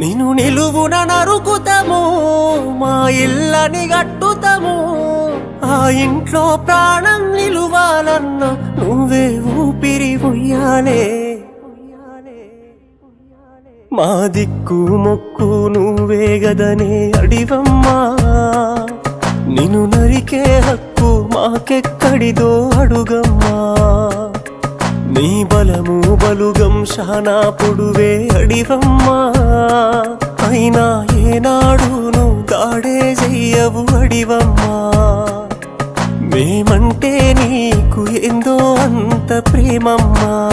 నిను నిలువున నరుకుతము మా ఇల్లని గట్టుతము ఆ ఇంట్లో ప్రాణం నిలువాలన్న నువ్వే ఊపిరి ఉయ్యాలే మా దిక్కు మొక్కు నువ్వే గదనే అడివమ్మా. నిన్ను నరికే హక్కు మాకెక్కడిదో అడుగమ్మా. బలుగం శానా పొడువే అడివమ్మా. అయినా ఏనాడు నువ్వు దాడే చెయ్యవు అడివమ్మా. మేమంటే నీకు ఎందో అంత ప్రేమమ్మా.